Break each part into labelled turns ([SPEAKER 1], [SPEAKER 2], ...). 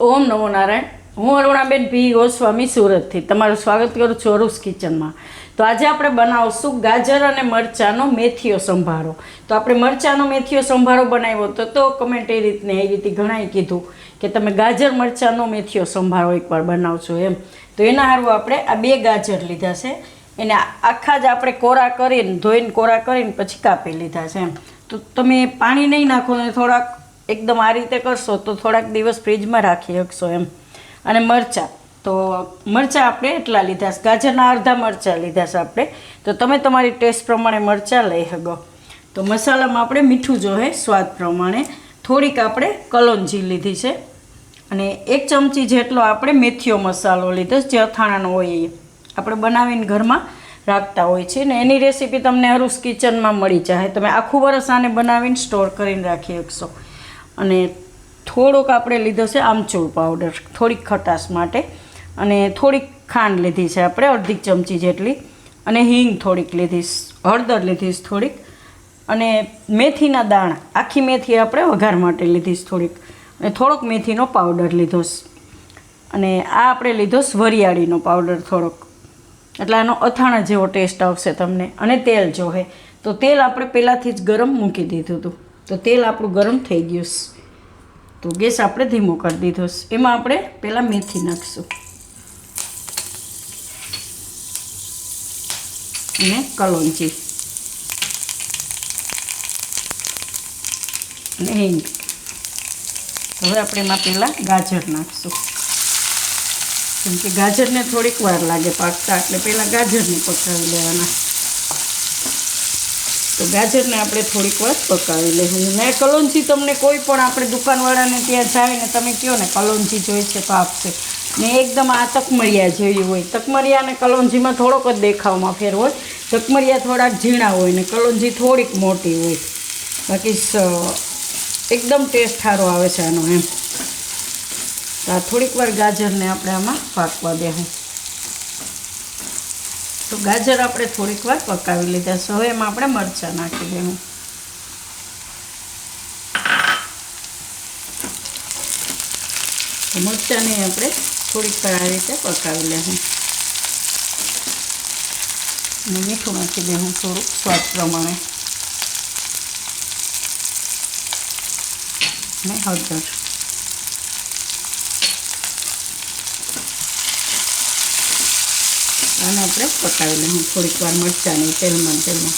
[SPEAKER 1] ઓમ નમો નારાયણ. હું અરુણાબેન પી. ગોસ્વામી સુરતથી. તમારું સ્વાગત કરું છું અરુસ કિચનમાં. તો આજે આપણે બનાવશું ગાજર અને મરચાંનો મેથીઓ સંભારો. તો આપણે મરચાંનો મેથીઓ સંભારો બનાવ્યો તો તો કમેન્ટ એ રીતને એ રીતે ઘણાએ કીધું કે તમે ગાજર, મરચાંનો મેથીઓ સંભારો એકવાર બનાવશો એમ. તો એના હારું આપણે આ બે ગાજર લીધા છે. એને આખા જ આપણે કોરા કરીને, ધોઈને કોરા કરીને પછી કાપી લીધા છે એમ. તો તમે પાણી નહીં નાખો ને થોડાક એકદમ આ રીતે કરશો તો થોડાક દિવસ ફ્રીજમાં રાખી શકશો એમ. અને મરચાં. તો મરચાં આપણે એટલા લીધા છે. ગાજરના અડધા મરચાં લીધા છે આપણે. તો તમે તમારી ટેસ્ટ પ્રમાણે મરચાં લઈ શકો. તો મસાલામાં આપણે મીઠું જોહે સ્વાદ પ્રમાણે. થોડીક આપણે કલોંજી લીધી છે. અને એક ચમચી જેટલો આપણે મેથીઓ મસાલો લીધો જે અથાણાનો હોય એ. આપણે બનાવીને ઘરમાં રાખતા હોય છે. ને એની રેસીપી તમને હરુસ કિચનમાં મળી જાય. તમે આખું વરસ આને બનાવીને સ્ટોર કરીને રાખી શકશો. અને થોડોક આપણે લીધો છે આમચૂર પાવડર થોડીક ખટાશ માટે. અને થોડીક ખાંડ લીધી છે આપણે, અડધી ચમચી જેટલી. અને હિંગ થોડીક લીધીશ, હળદર લીધીશ થોડીક. અને મેથીના દાણા, આખી મેથી આપણે વઘાર માટે લીધીશ થોડીક. અને થોડોક મેથીનો પાવડર લીધો અને આ આપણે લીધો વરિયાળીનો પાવડર થોડોક. એટલે આનો અથાણા જેવો ટેસ્ટ આવશે તમને. અને તેલ જોહે તો તેલ આપણે પહેલાંથી જ ગરમ મૂકી દીધું હતું. તો તેલ આપણું ગરમ થઈ ગયું છે તો ગેસ આપણે ધીમો કરી દીધો છે એમાં આપણે પહેલાં મેથી નાખીશું. અને કલોંજી. અને હિંગ. હવે આપણે એમાં પહેલાં ગાજર નાખીશું. કેમ કે ગાજરને થોડીક વાર લાગે પાકતા, એટલે પહેલાં ગાજરને પકાવી લેવાના. તો ગાજરને આપણે થોડીક વાર પકાવી લઈશું ને કલોંજી તમને કોઈ પણ આપણે દુકાનવાળાને ત્યાં જાવીને તમે કહો ને, કલોંજી જોઈ છે તો આપશે. ને એકદમ આ તકમરિયા જેવી હોય. તકમરિયા અને કલોંજીમાં થોડોક જ દેખાવમાં ફેર હોય. તકમરિયા થોડાક ઝીણા હોય ને કલોંજી થોડીક મોટી હોય. બાકી એકદમ ટેસ્ટ સારો આવે છે આનો એમ. તો આ થોડીક વાર ગાજરને આપણે આમાં પાકવા દેવું તો ગાજર આપણે થોડીક વાર પકાવી લીધા છે. હવે એમાં આપણે મરચાં નાખી દેવું. મરચાંને આપણે થોડીક વાર આ રીતે પકાવી લેવું. મીઠું નાખી દેવું થોડુંક સ્વાદ પ્રમાણે. અને હળદર. આને આપણે પકાવી લઈશું થોડીક વાર મરચાંની તેલમાં તેલમાં.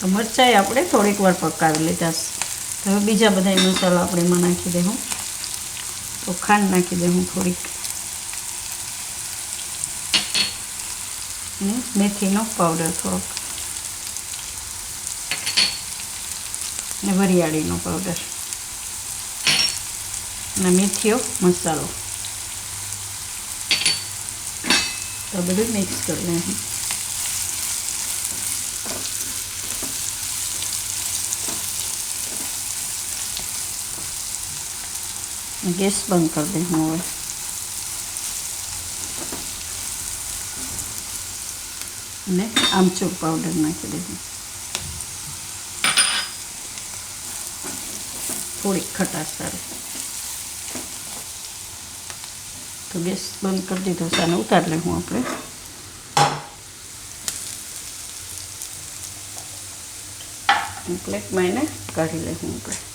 [SPEAKER 1] તો મરચાંય આપણે થોડીક વાર પકાવી લીધા હવે બીજા બધા મસાલા આપણે એમાં નાખી દઈશું તો ખાંડ નાખી દઈશું થોડીક. અને મેથીનો પાવડર થોડોક. અને વરિયાળીનો પાવડર અને મેથીઓ મસાલો. તો બધું મિક્સ કરી લઈશું ગેસ બંધ કરી દઈશું હવે અને આમચૂર પાવડર નાખી દઈશું થોડીક ખટાશ સારી તો ગેસ બંધ કરી દીધો છે. અને ઉતારી લઈશું આપણે. પ્લેટમાં એને કાઢી લઈશું આપણે.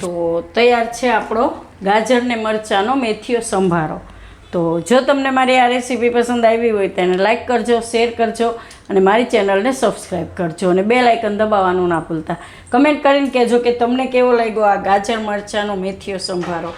[SPEAKER 1] તો તૈયાર છે આપણો ગાજર ને મરચાંનો મેથીઓ સંભારો. તો જો તમને મારી આ રેસીપી પસંદ આવી હોય તો એને લાઇક કરજો, શેર કરજો અને મારી ચેનલને સબસ્ક્રાઈબ કરજો અને બે લાઇકન દબાવવાનું ના ભૂલતા. કમેન્ટ કરીને કહેજો કે તમને કેવો લાગ્યો આ ગાજર, મરચાંનો મેથીઓ સંભારો.